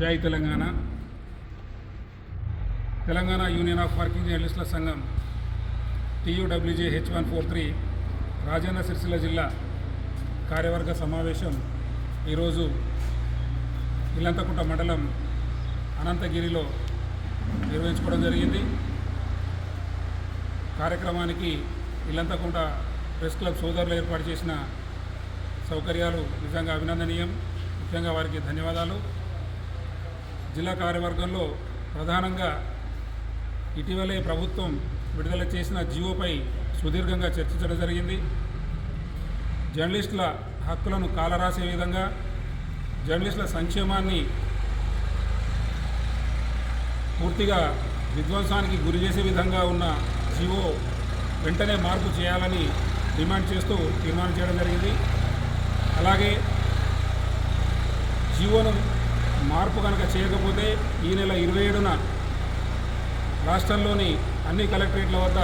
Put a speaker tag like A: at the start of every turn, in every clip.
A: జై Telangana. Telangana union of working జర్నలిస్టుల సంఘం TUWJ H one four three Rajanna Sircilla జిల్లా కార్యవర్గ సమావేశం ఈరోజు ఇల్లంతకుంట మండలం అనంతగిరిలో నిర్వహించుకోవడం జరిగింది. కార్యక్రమానికి ఇల్లంతకుంట ప్రెస్ క్లబ్ సోదరులు ఏర్పాటు చేసిన సౌకర్యాలు నిజంగా అభినందనీయం. ముఖ్యంగా వారికి ధన్యవాదాలు. జిల్లా కార్యవర్గంలో ప్రధానంగా ఇటీవలే ప్రభుత్వం విడుదల చేసిన జీవోపై సుదీర్ఘంగా చర్చించడం జరిగింది. జర్నలిస్టుల హక్కులను కాలరాసే విధంగా జర్నలిస్టుల సంక్షేమాన్ని పూర్తిగా విధ్వంసానికి గురి చేసే విధంగా ఉన్న జీవో వెంటనే మార్పు చేయాలని డిమాండ్ చేస్తూ తీర్మానం చేయడం జరిగింది. అలాగే జీవోను మార్పు కనుక చేయకపోతే ఈ నెల ఇరవై ఏడున రాష్ట్రంలోని అన్ని కలెక్టరేట్ల వద్ద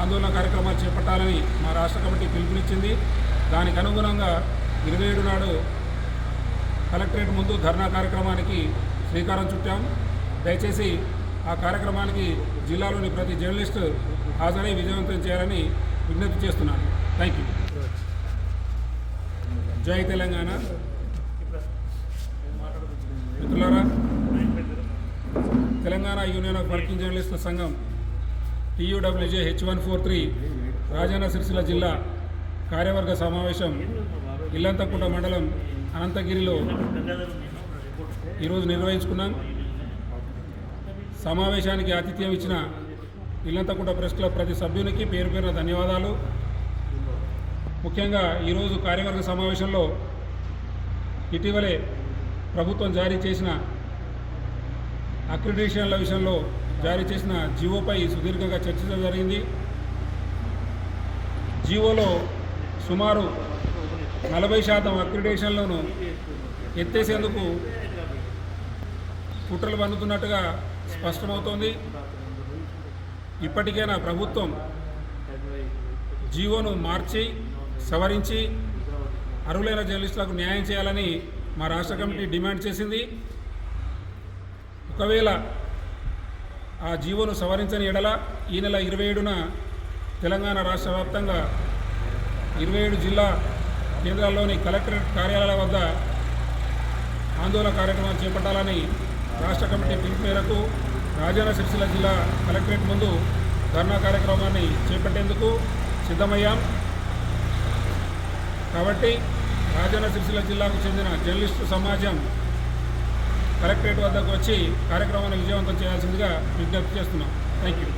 A: ఆందోళన కార్యక్రమాలు చేపట్టాలని మా రాష్ట్ర కమిటీ పిలుపునిచ్చింది. దానికి అనుగుణంగా ఇరవై ఏడు నాడు కలెక్టరేట్ ముందు ధర్నా కార్యక్రమానికి శ్రీకారం చుట్టాం. దయచేసి ఆ కార్యక్రమానికి జిల్లాలోని ప్రతి జర్నలిస్టు హాజరై విజయవంతం చేయాలని విజ్ఞప్తి చేస్తున్నాను. థ్యాంక్ యూ జై Telangana. Telangana union of working జర్నలిస్టుల సంఘం TUWJ H one four three Rajanna Sircilla జిల్లా కార్యవర్గ సమావేశం ఇల్లంతకుంట మండలం అనంతగిరిలో ఈరోజు నిర్వహించుకున్నాం. సమావేశానికి ఆతిథ్యం ఇచ్చిన ఇల్లంతకుంట ప్రెస్ క్లబ్ ప్రతి సభ్యునికి పేరు పేరున ధన్యవాదాలు. ముఖ్యంగా ఈరోజు కార్యవర్గ సమావేశంలో ఇటీవలే ప్రభుత్వం జారీ చేసిన అక్రిడేషన్ల విషయంలో జారీ చేసిన జీవోపై సుదీర్ఘంగా చర్చించడం జరిగింది. జీవోలో సుమారు నలభై శాతం అక్రిడేషన్లను ఎత్తేసేందుకు కుట్రలు పండుతున్నట్టుగా స్పష్టమవుతోంది. ఇప్పటికైనా ప్రభుత్వం జీవోను మార్చి సవరించి అర్హులైన జర్నలిస్టులకు న్యాయం చేయాలని మా రాష్ట్ర కమిటీ డిమాండ్ చేసింది. ఒకవేళ ఆ జీవోను సవరించని ఎడల ఈ నెల ఇరవై ఏడున తెలంగాణ రాష్ట్ర వ్యాప్తంగా ఇరవై ఏడు జిల్లా కేంద్రాల్లోని కలెక్టరేట్ కార్యాలయాల వద్ద ఆందోళన కార్యక్రమాలు చేపట్టాలని రాష్ట్ర కమిటీ పిలుపు మేరకు రాజన్న సిరిసిల్ల జిల్లా కలెక్టరేట్ ముందు ధర్నా కార్యక్రమాన్ని చేపట్టేందుకు సిద్ధమయ్యాం. కాబట్టి రాజన్న సిరిసిల్ల జిల్లాకు చెందిన జర్నలిస్టు సమాజం కలెక్టరేట్ వద్దకు వచ్చి కార్యక్రమాన్ని విజయవంతం చేయాల్సిందిగా విజ్ఞప్తి చేస్తున్నాం. Thank you